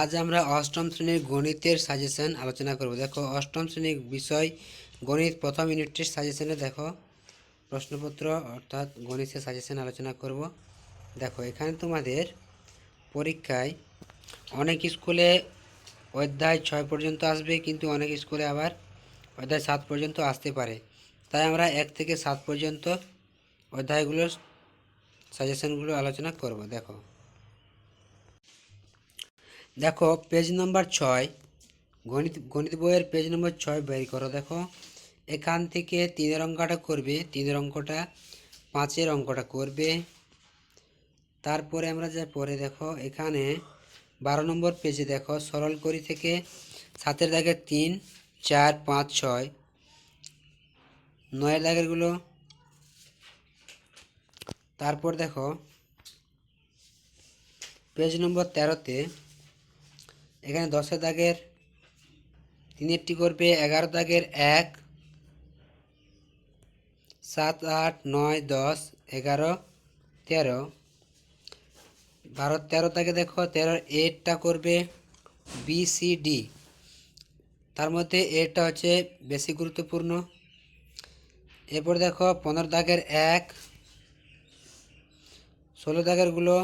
আজ আমরা অষ্টম শ্রেণির গণিতের সাজেশন আলোচনা করব। দেখো, অষ্টম শ্রেণির বিষয় গণিত প্রথম ইউনিটের সাজেশনে দেখো, প্রশ্নপত্র অর্থাৎ গণিতের সাজেশন আলোচনা করব। দেখো, এখানে তোমাদের পরীক্ষায় অনেক স্কুলে অধ্যায় ছয় পর্যন্ত আসবে, কিন্তু অনেক স্কুলে আবার অধ্যায় সাত পর্যন্ত আসতে পারে। তাই আমরা এক থেকে সাত পর্যন্ত অধ্যায়গুলোর সাজেশনগুলো আলোচনা করব। দেখো দেখো পেজ নম্বর ছয়, গণিত গণিত বইয়ের পেজ নম্বর ছয় বের করো, দেখো। এখান থেকে তিনের অঙ্কটা করবে, তিনের অঙ্কটা পাঁচের অঙ্কটা করবে। তারপরে আমরা যা পরে দেখো, এখানে বারো নম্বর পেজে দেখো, সরল করি থেকে সাতের দাগের তিন, চার, পাঁচ, ছয়। নয়ের দাগেরগুলো। তারপর দেখো পেজ নম্বর তেরোতে এখানে দশের দাগের তিনেরটি করবে, এগারো দাগের এক, সাত, আট, নয়, দশ, এগারো, তেরো। বারো, তেরো দাগে দেখো, তেরোর এটটা করবে বি, সি, ডি। তার মধ্যে এটটা হচ্ছে বেশি গুরুত্বপূর্ণ। এরপর দেখো, পনেরো দাগের এক, ষোলো দাগেরগুলো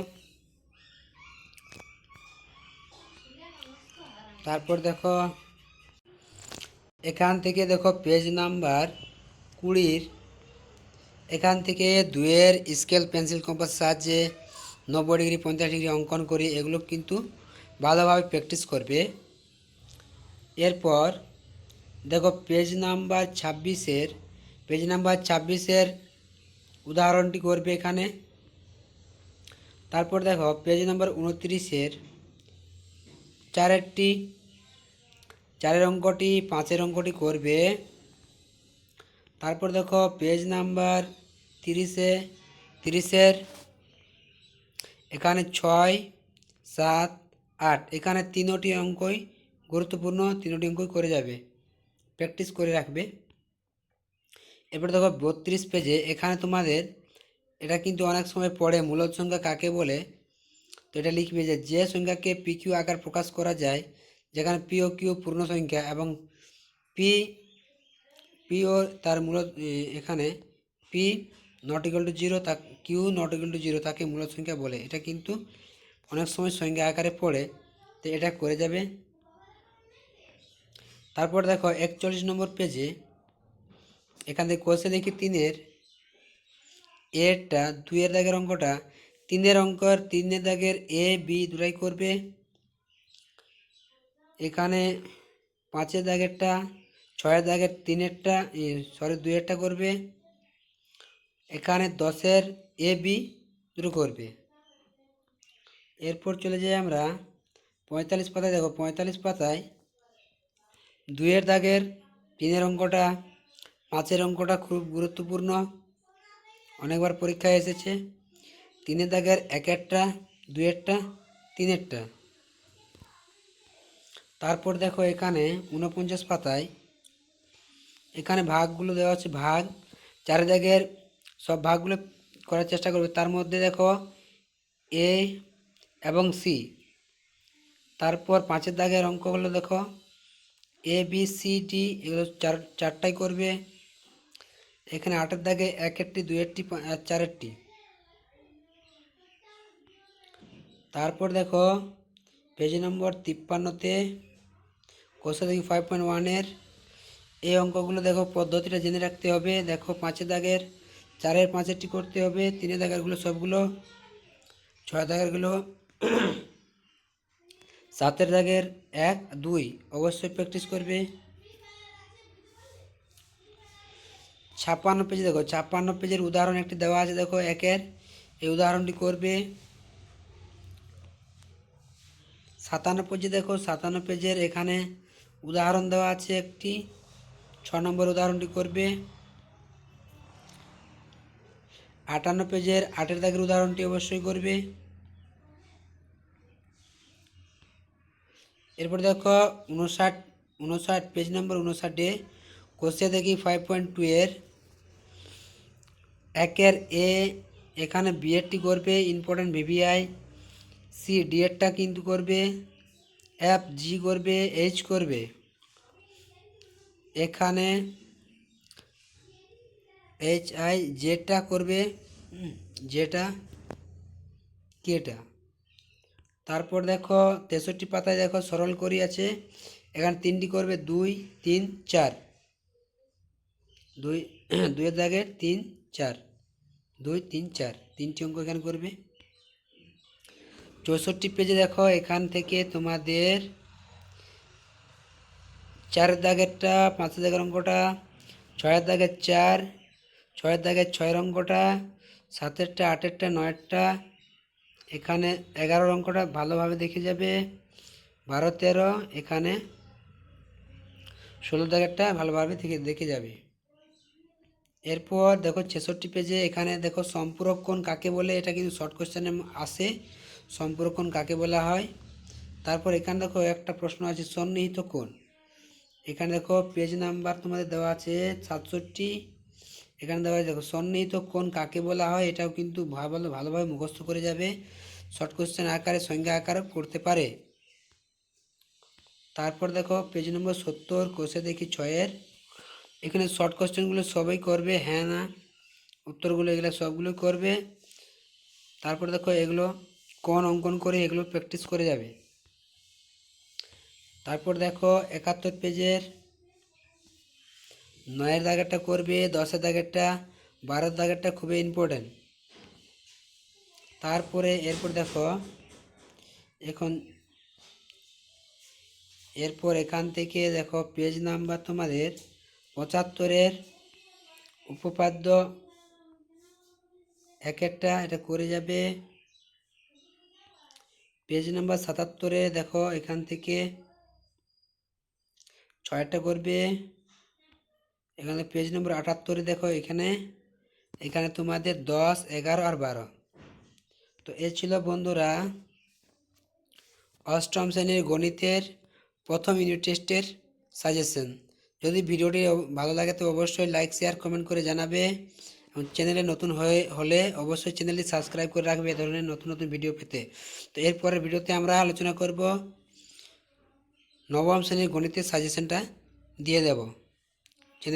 তারপর দেখো, এখান থেকে দেখো পেজ নাম্বার কুড়ির, এখান থেকে দুয়ের স্কেল পেন্সিল কম্পাস সাহায্যে নব্বই ডিগ্রি পঞ্চাশ ডিগ্রি অঙ্কন করি এগুলো কিন্তু ভালোভাবে প্র্যাকটিস করবে। এরপর দেখো পেজ নাম্বার ছাব্বিশের পেজ নাম্বার ছাব্বিশের উদাহরণটি করবে এখানে। তারপর দেখো পেজ নাম্বার উনত্রিশের, চারেরটি চারের অঙ্কটি, পাঁচের অঙ্কটি করবে। তারপর দেখো পেজ নাম্বার তিরিশে, তিরিশের এখানে ছয়, সাত, আট। এখানে তিনোটি অঙ্কই গুরুত্বপূর্ণ, তিনোটি অঙ্কই করে যাবে। প্র্যাকটিস করে রাখবে। এরপর দেখো, বত্রিশ পেজে এখানে তোমাদের, এটা কিন্তু অনেক সময় পড়ে মূলত সংখ্যা কাকে বলে? তো এটা লিখবে যে যে সংখ্যাকে পি কিউ আকার প্রকাশ করা যায় যেখানে পি ও কিউ পূর্ণ সংখ্যা এবং পি পি ও তার মূলত এখানে পি নট টু জিরো তা কিউ নট টু জিরো তাকে মূলত সংখ্যা বলে। এটা কিন্তু অনেক সময় সংখ্যা আকারে পড়ে, তো এটা করে যাবে। তারপর দেখো একচল্লিশ নম্বর পেজে এখান থেকে কোষে দেখি তিনের। এরটা দুইয়ের দাগের অঙ্কটা, তিনের অঙ্কর তিনের দাগের এ বি দুটাই করবে। এখানে পাঁচের দাগেরটা, ছয়ের দাগের তিনেরটা সরি দুইয়েরটা করবে। এখানে দশের এ, বি দুটো করবে। এরপর চলে যাই আমরা পঁয়তাল্লিশ পাতায়। দেখো, পঁয়তাল্লিশ পাতায় দুইয়ের দাগের তিনের অঙ্কটা, পাঁচের অঙ্কটা খুব গুরুত্বপূর্ণ। অনেকবার পরীক্ষায় এসেছে। তিনের দাগের একেরটা দুয়েরটা তিনেরটা। তারপর দেখো এখানে ঊনপঞ্চাশ পাতায়, এখানে ভাগগুলো দেওয়া আছে, ভাগ। চার দাগের সব ভাগগুলো করার চেষ্টা করবে। তার মধ্যে দেখো এ এবং সি। তারপর পাঁচের দাগের অঙ্কগুলো দেখো। এ, বি, সি, ডি, এগুলো চার, চারটাই করবে। এখানে আটের দাগে একেরটি দুয়েরটি চারেরটি। তারপর দেখো, পেজ নম্বর তিপ্পান্নতে কোষা দেখি ফাইভ পয়েন্ট ওয়ানের এই অঙ্কগুলো দেখো, পদ্ধতিটা জেনে রাখতে হবে। দেখো পাঁচের দাগের, চারের পাঁচেরটি করতে হবে। তিনের দাগেরগুলো সবগুলো, ছয় দাগেরগুলো। সাতের দাগের এক, দুই, অবশ্যই প্র্যাকটিস করবে। ছাপ্পান্ন পেজে দেখো, ছাপ্পান্ন পেজের উদাহরণ একটি দেওয়া আছে, দেখো, একের। এই উদাহরণটি করবে। সাতান্ন পেজে দেখো, সাতান্ন পেজের এখানে উদাহরণ দেওয়া আছে একটি। ছ নম্বর উদাহরণটি করবে। আটান্ন পেজের আটের দাগের উদাহরণটি অবশ্যই করবে। এরপর দেখো উনষাট উনষাট, পেজ নম্বর উনষাটে কোষে দেখি ফাইভ পয়েন্ট টু এর। একের এ, এখানে বিএডটি করবে ইম্পর্টেন্ট ভিভিআই সি ডিএডটা কিন্তু করবে। এফ জি করবে এইচ করবে। এখানে এইচ আই জেটা করবে যেটা কি এটা তারপর দেখো, তেষট্টি পাতায় দেখো, সরল করি আছে। এখানে তিনটি করবে, দুই, তিন, চার। দুই, দুইয়ের দাগে তিন, চার। দুই, তিন, চার। তিনটি অঙ্ক এখানে করবে। চৌষট্টি পেজে দেখো, এখান থেকে তোমাদের চারের দাগেরটা পাঁচের দাগের অঙ্কটা, ছয়ের দাগের চার, ছয়ের দাগের ছয়ের অঙ্কটা, সাতেরটা, আটেরটা, নয়েরটা, এখানে এগারোর অঙ্কটা ভালোভাবে দেখে যাবে। বারো, তেরো, এখানে ষোলো দাগেরটা ভালোভাবে দেখে দেখে যাবে। এরপর দেখো ছেষট্টি পেজে এখানে দেখো সম্পূরক কোণ কাকে বলে, এটা কিন্তু শর্ট কোশ্চেনে আসে। সম্পূরক কোণ কাকে বলা হয়? তারপর এখানে দেখো একটা প্রশ্ন আছে, সন্নিহিত কোণ। এখানে দেখো পেজ নাম্বার তোমাদের দেওয়া আছে সাতষট্টি। এখানে দেওয়া আছে দেখো, সন্নিহিত কোণ কাকে বলা হয়? এটাও কিন্তু ভালো, ভালোভাবে মুখস্থ করে যাবে। শর্ট কোশ্চেন আকারে, সংজ্ঞা আকারে করতে পারে। তারপর দেখো পেজ নম্বর সত্তর, কোষে দেখি ছয়ের। এখানে শর্ট কোশ্চেনগুলো সবাই করবে হ্যাঁ না? উত্তরগুলো এগুলো সবগুলো করবে। তারপর দেখো এগুলো কোন অঙ্কন করে এগুলো প্র্যাকটিস করে যাবে। তারপর দেখো একাত্তর পেজের নয়ের দাগেরটা করবে, দশের দাগেরটা, বারোর দাগেরটা খুবই ইম্পর্টেন্ট তারপরে এরপর দেখো এখন এরপর এখান থেকে দেখো পেজ নাম্বার তোমাদের পঁচাত্তরের উপপাদ্য এক একটা এটা করে যাবে। পেজ নাম্বার সাতাত্তরে দেখো, এখান থেকে ছয়টা করবে। এখানে পেজ নম্বর আটাত্তরে দেখো, এখানে। এখানে তোমাদের দশ, এগারো আর বারো। তো এ ছিল বন্ধুরা অষ্টম শ্রেণির গণিতের প্রথম ইউনিট টেস্টের সাজেশন যদি ভিডিওটি ভালো লাগে তো অবশ্যই লাইক শেয়ার কমেন্ট করে জানাবে। চ্যানেলে নতুন হয়ে, হলে অবশ্যই চ্যানেলটি সাবস্ক্রাইব করে রাখবে, এ ধরনের নতুন নতুন ভিডিও পেতে। তো এরপরের ভিডিওতে আমরা আলোচনা করব, নবম শ্রেণির গণিতের সাজেশনটা দিয়ে দেব।